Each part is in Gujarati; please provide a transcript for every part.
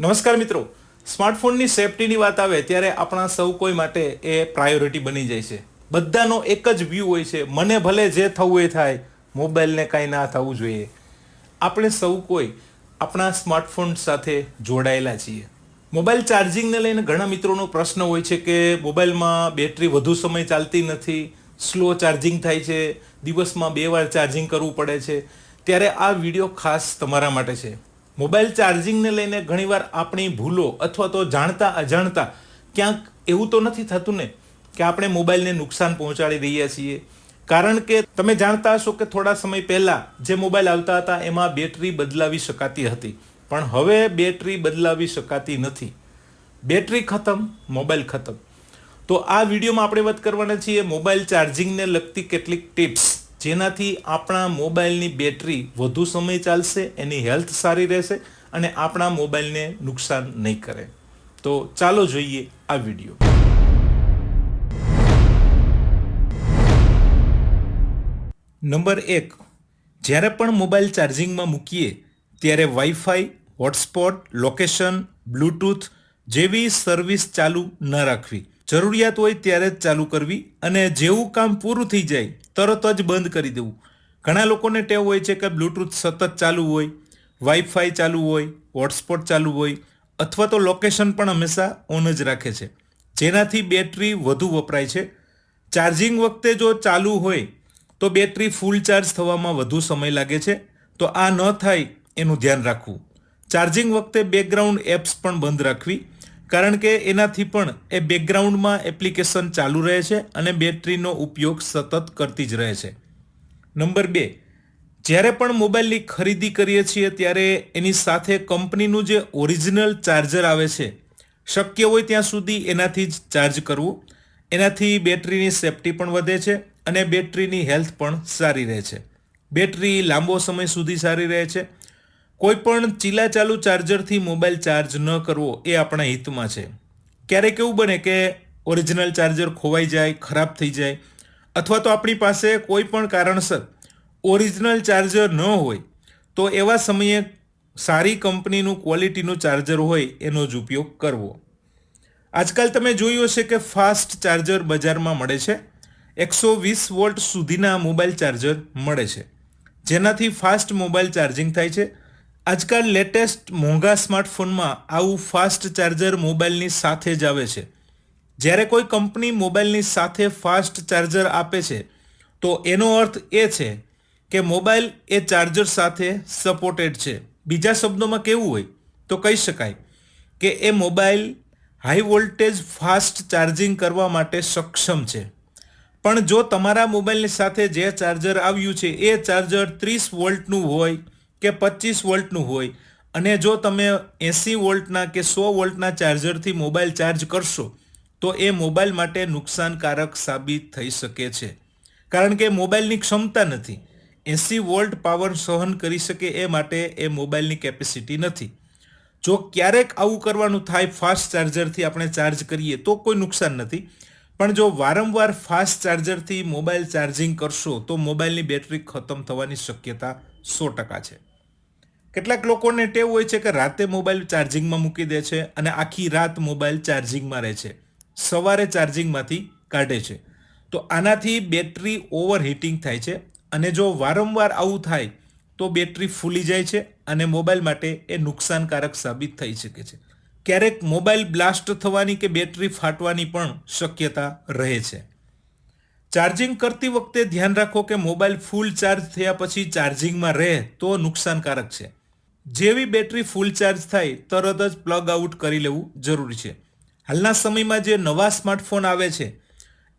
નમસ્કાર મિત્રો. સ્માર્ટફોનની સેફટીની વાત આવે ત્યારે આપણા સૌ કોઈ માટે એ પ્રાયોરિટી બની જાય છે. બધાનો એક જ વ્યૂ હોય છે. મને ભલે જે થવું એ થાય, મોબાઈલને કાંઈ ના થવું જોઈએ. આપણે સૌ કોઈ આપણા સ્માર્ટફોન સાથે જોડાયેલા છીએ. મોબાઈલ ચાર્જિંગને લઈને ઘણા મિત્રોનો પ્રશ્ન હોય છે કે મોબાઈલમાં બેટરી વધુ સમય ચાલતી નથી સ્લો ચાર્જિંગ થાય છે, દિવસમાં બે વાર ચાર્જિંગ કરવું પડે છે. ત્યારે આ વીડિયો ખાસ તમારા માટે છે. મોબાઈલ ચાર્જિંગને લઈને ઘણીવાર આપણી ભૂલો અથવા તો જાણતા અજાણતા ક્યાંક એવું તો નથી થતું ને કે આપણે મોબાઈલને નુકસાન પહોંચાડી રહ્યા છીએ. કારણ કે તમે જાણતા હશો કે થોડા સમય પહેલાં જે મોબાઈલ આવતા હતા એમાં બેટરી બદલાવી શકાતી હતી. પણ હવે બેટરી બદલાવી શકાતી નથી. બેટરી ખતમ, મોબાઈલ ખતમ. તો આ વિડીયોમાં આપણે વાત કરવાના છીએ મોબાઈલ ચાર્જિંગને લગતી કેટલીક ટિપ્સ. જેનાથી આપણા મોબાઈલની બેટરી વધુ સમય ચાલશે, એની હેલ્થ સારી રહેશે અને આપણા મોબાઈલને નુકસાન નહીં કરે. તો ચાલો જોઈએ આ વીડિયો. નંબર એક, જ્યારે પણ મોબાઈલ ચાર્જિંગમાં મૂકીએ, ત્યારે વાઈફાઈ, હોટસ્પોટ, લોકેશન, બ્લૂટૂથ જેવી સર્વિસ ચાલુ ન રાખવી. જરૂરિયાત હોય ત્યારે જ ચાલુ કરવી અને જેવું કામ પૂરું થઈ જાય, તરત જ બંધ કરી દેવું. ઘણા લોકોને ટેવ હોય છે કે બ્લૂટૂથ સતત ચાલુ હોય વાઈફાઈ ચાલુ હોય હોટસ્પોટ ચાલુ હોય, અથવા તો લોકેશન પણ હંમેશા ઓન જ રાખે છે. જેનાથી બેટરી વધુ વપરાય છે. ચાર્જિંગ વખતે જો ચાલુ હોય, તો બેટરી ફૂલ ચાર્જ થવામાં વધુ સમય લાગે છે. તો આ ન થાય એનું ધ્યાન રાખવું. ચાર્જિંગ વખતે બેકગ્રાઉન્ડ એપ્સ પણ બંધ રાખવી. કારણ કે એનાથી પણ એ બેકગ્રાઉન્ડમાં એપ્લિકેશન ચાલુ રહે છે અને બેટરીનો ઉપયોગ સતત કરતી જ રહે છે. નંબર બે, જ્યારે પણ મોબાઈલની ખરીદી કરીએ છીએ ત્યારે એની સાથે કંપનીનું જે ઓરિજિનલ ચાર્જર આવે છે, શક્ય હોય ત્યાં સુધી એનાથી જ ચાર્જ કરવું. એનાથી બેટરીની સેફટી પણ વધે છે અને બેટરીની હેલ્થ પણ સારી રહે છે. બેટરી લાંબો સમય સુધી સારી રહે છે કોઈ પણ ચીલા ચાલુ ચાર્જરથી મોબાઈલ ચાર્જ ન કરવો એ આપણા હિતમાં છે. ક્યારેક એવું બને કે ઓરિજિનલ ચાર્જર ખોવાઈ જાય, ખરાબ થઈ જાય, અથવા તો આપણી પાસે કોઈ પણ કારણસર ઓરિજિનલ ચાર્જર ન હોય, તો એવા સમયે સારી કંપનીનું ક્વોલિટીનું ચાર્જર હોય એનો જ ઉપયોગ કરવો. આજકાલ તમે જોયું હશે કે ફાસ્ટ ચાર્જર બજારમાં મળે છે. એકસો વીસ વોલ્ટ સુધીના મોબાઈલ ચાર્જર મળે છે. જેનાથી ફાસ્ટ મોબાઈલ ચાર્જિંગ થાય છે. આજકાલ લેટેસ્ટ મોંઘા સ્માર્ટફોનમાં આવું ફાસ્ટ ચાર્જર મોબાઈલની સાથે જ આવે છે. જ્યારે કોઈ કંપની મોબાઈલની સાથે ફાસ્ટ ચાર્જર આપે છે, તો એનો અર્થ એ છે કે મોબાઈલ એ ચાર્જર સાથે સપોર્ટેડ છે. બીજા શબ્દોમાં કેવું હોય, તો કહી શકાય કે એ mobile high voltage fast charging કરવા માટે સક્ષમ છે. પણ જો તમારા મોબાઈલની સાથે જે ચાર્જર આવ્યું છે, એ ચાર્જર ત્રીસ વોલ્ટનું હોય કે પચીસ વોલ્ટનું હોય. અને જો તમે એંસી વોલ્ટના કે સો વોલ્ટના ચાર્જરથી મોબાઈલ ચાર્જ કરશો, તો એ મોબાઈલ માટે નુકસાનકારક સાબિત થઈ શકે છે. કારણ કે મોબાઈલની ક્ષમતા નથી. એંસી વોલ્ટ પાવર સહન કરી શકે એ માટે એ મોબાઈલની કેપેસિટી નથી. જો ક્યારેક આવું કરવાનું થાય ફાસ્ટ ચાર્જરથી આપણે ચાર્જ કરીએ, તો કોઈ નુકસાન નથી. પણ જો વારંવાર ફાસ્ટ ચાર્જરથી મોબાઈલ ચાર્જિંગ કરશો, તો મોબાઈલની બેટરી ખતમ થવાની શક્યતા સો ટકા છે. કેટલાક લોકોને ટેવ હોય છે કે રાતે મોબાઈલ ચાર્જિંગમાં મૂકી દે છે અને આખી રાત મોબાઈલ ચાર્જિંગમાં રહે છે. સવારે ચાર્જિંગમાંથી કાઢે છે. તો આનાથી બેટરી ઓવર હીટિંગ થાય છે અને જો વારંવાર આવું થાય તો બેટરી ફૂલી જાય છે અને મોબાઈલ માટે એ નુકસાનકારક સાબિત થઈ શકે છે. ક્યારેક મોબાઈલ બ્લાસ્ટ થવાની કે બેટરી ફાટવાની પણ શક્યતા રહે છે. ચાર્જિંગ કરતી વખતે ધ્યાન રાખો કે મોબાઈલ ફૂલ ચાર્જ થયા પછી ચાર્જિંગમાં રહે તો નુકસાનકારક છે. જેવી બેટરી ફૂલ ચાર્જ થાય, તરત જ પ્લગ આઉટ કરી લેવું જરૂરી છે. હાલના સમયમાં જે નવા સ્માર્ટફોન આવે છે,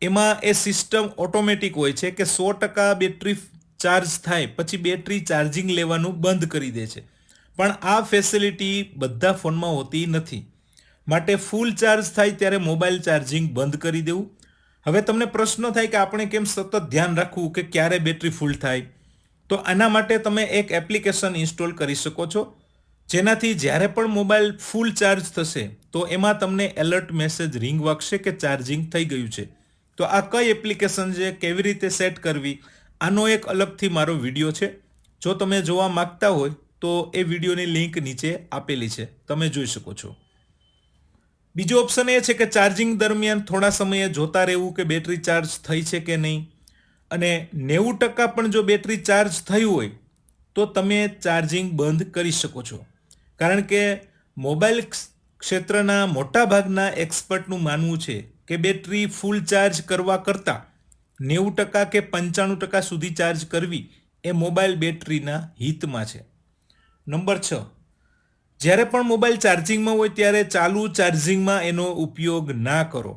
એમાં એ સિસ્ટમ ઓટોમેટિક હોય છે કે સો ટકા બેટરી ચાર્જ થાય, પછી બેટરી ચાર્જિંગ લેવાનું બંધ કરી દે છે. પણ આ ફેસિલિટી બધા ફોનમાં હોતી નથી. માટે ફૂલ ચાર્જ થાય ત્યારે મોબાઈલ ચાર્જિંગ બંધ કરી દેવું. હવે તમને પ્રશ્ન થાય કે આપણે કેમ સતત ધ્યાન રાખવું કે ક્યારે બેટરી ફૂલ થાય? તો આના માટે તમે એક એપ્લિકેશન ઇન્સ્ટોલ કરી શકો છો. જેનાથી જ્યારે પણ મોબાઈલ ફૂલ ચાર્જ થશે, તો એમાં તમને એલર્ટ મેસેજ રિંગ વાગશે કે ચાર્જિંગ થઈ ગયું છે. તો આ કઈ એપ્લિકેશન છે, કેવી રીતે સેટ કરવી, આનો એક અલગથી મારો વીડિયો છે. જો તમે જોવા માગતા હોય, તો એ વિડીયોની લિંક નીચે આપેલી છે. તમે જોઈ શકો છો. બીજો ઓપ્શન એ છે કે ચાર્જિંગ દરમિયાન થોડા સમયે જોતા રહેવું કે બેટરી ચાર્જ થઈ છે કે નહીં. અને નેવું ટકા પણ જો બેટરી ચાર્જ થયું હોય, તો તમે ચાર્જિંગ બંધ કરી શકો છો. કારણ કે મોબાઈલ ક્ષેત્રના મોટા ભાગના એક્સપર્ટનું માનવું છે કે બેટરી ફૂલ ચાર્જ કરવા કરતાં નેવું ટકા કે પંચાણું ટકા સુધી ચાર્જ કરવી એ મોબાઈલ બેટરીના હિતમાં છે. નંબર છ. જ્યારે પણ મોબાઈલ ચાર્જિંગમાં હોય ત્યારે ચાલુ ચાર્જિંગમાં એનો ઉપયોગ ના કરો.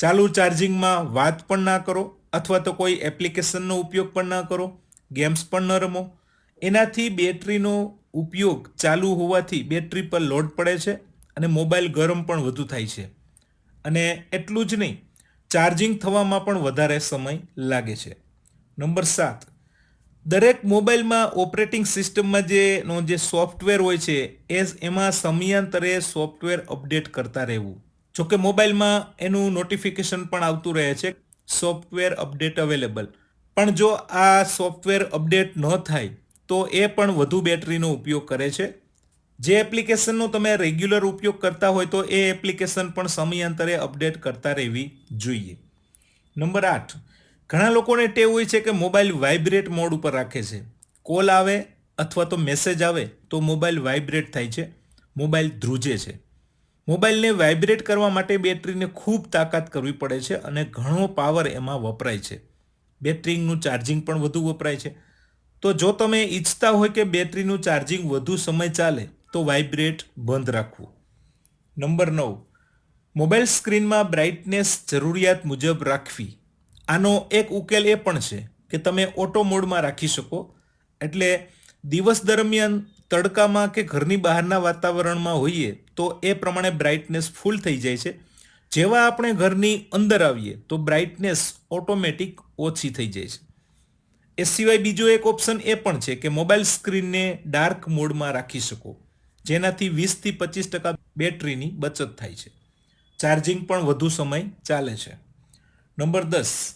ચાલુ ચાર્જિંગમાં વાત પણ ના કરો. અથવા તો કોઈ એપ્લિકેશનનો ઉપયોગ પણ ન કરો ગેમ્સ પણ ન રમો. એનાથી બેટરીનો ઉપયોગ ચાલુ હોવાથી બેટરી પર લોડ પડે છે અને મોબાઈલ ગરમ પણ વધુ થાય છે. અને એટલું જ નહીં ચાર્જિંગ થવામાં પણ વધારે સમય લાગે છે. નંબર સાત, દરેક મોબાઈલમાં ઓપરેટિંગ સિસ્ટમમાં જે, નો જે સોફ્ટવેર હોય છે, એ એમાં સમયાંતરે સોફ્ટવેર અપડેટ કરતા રહેવું. જોકે મોબાઈલમાં એનું નોટિફિકેશન પણ આવતું રહે છે. Software update available. પણ જો આ સોફ્ટવેર અપડેટ ન થાય, તો એ પણ વધુ બેટરીનો ઉપયોગ કરે છે. જે એપ્લિકેશનનો તમે રેગ્યુલર ઉપયોગ કરતા હોય, તો એ એપ્લિકેશન પણ સમયાંતરે અપડેટ કરતા રહેવી જોઈએ. નંબર આઠ. ઘણા લોકોને ટેવ હોય છે કે મોબાઈલ વાઇબ્રેટ મોડ ઉપર રાખે છે. કોલ આવે અથવા તો મેસેજ આવે, તો મોબાઈલ વાઇબ્રેટ થાય છે. મોબાઈલ ધ્રુજે છે. મોબાઈલને વાઇબ્રેટ કરવા માટે બેટરીને ખૂબ તાકાત કરવી પડે છે અને ઘણો પાવર એમાં વપરાય છે. બેટરીનું ચાર્જિંગ પણ વધુ વપરાય છે. તો જો તમે ઈચ્છતા હોય કે બેટરીનું ચાર્જિંગ વધુ સમય ચાલે, તો વાઇબ્રેટ બંધ રાખવું. નંબર નવ. મોબાઈલ સ્ક્રીનમાં બ્રાઇટનેસ જરૂરિયાત મુજબ રાખવી. આનો એક ઉકેલ એ પણ છે કે તમે ઓટો મોડમાં રાખી શકો. એટલે દિવસ દરમિયાન તડકામાં કે ઘરની બહારના વાતાવરણમાં હોઈએ તો એ પ્રમાણે બ્રાઇટનેસ ફૂલ થઈ જાય છે. જેવા આપણે ઘરની અંદર આવીએ તો બ્રાઇટનેસ ઓટોમેટિક ઓછી થઈ જાય છે. એ સિવાય બીજો એક ઓપ્શન એ પણ છે કે મોબાઈલ સ્ક્રીનને ડાર્ક મોડમાં રાખી શકો. જેનાથી વીસથી પચીસ ટકા બેટરીની બચત થાય છે. ચાર્જિંગ પણ વધુ સમય ચાલે છે. નંબર દસ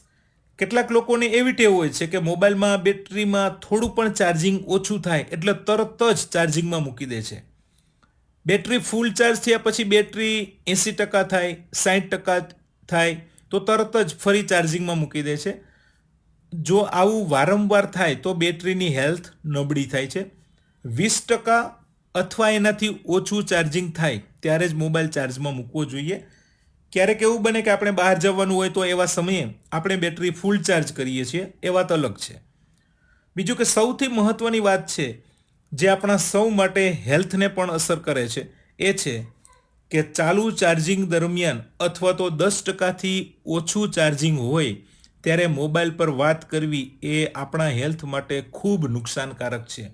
કેટલાક લોકોને એવી ટેવ હોય છે કે મોબાઈલમાં બેટરીમાં થોડું પણ ચાર્જિંગ ઓછું થાય એટલે તરત જ ચાર્જિંગમાં મૂકી દે છે. બેટરી ફૂલ ચાર્જ થયા પછી બેટરી એંસી ટકા થાય સાઠ ટકા થાય, તો તરત જ ફરી ચાર્જિંગમાં મૂકી દે છે. જો આવું વારંવાર થાય તો બેટરીની હેલ્થ નબળી થાય છે. વીસ ટકા અથવા એનાથી ઓછું ચાર્જિંગ થાય ત્યારે જ મોબાઈલ ચાર્જમાં મૂકવો જોઈએ. ક્યારેક એવું બને કે આપણે બહાર જવાનું હોય તો એવા સમયે આપણે બેટરી ફૂલ ચાર્જ કરીએ છીએ, એ વાત અલગ છે. બીજું કે સૌથી મહત્વની વાત છે, જે આપણા સૌ માટે હેલ્થને પણ અસર કરે છે, એ છે કે ચાલુ ચાર્જિંગ દરમિયાન અથવા તો દસ ટકાથી ઓછું ચાર્જિંગ હોય ત્યારે મોબાઈલ પર વાત કરવી એ આપણા હેલ્થ માટે ખૂબ નુકસાનકારક છે.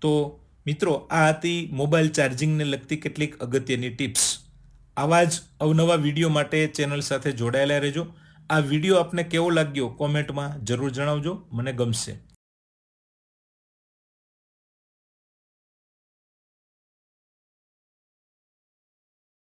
તો મિત્રો, આ હતી મોબાઈલ ચાર્જિંગને લગતી કેટલીક અગત્યની ટિપ્સ આવા જ અવનવા વીડિયો માટે ચેનલ સાથે જોડાયેલા રહેજો. આ વીડિયો આપને કેવો લાગ્યો કોમેન્ટમાં જરૂર જણાવજો. મને ગમશે.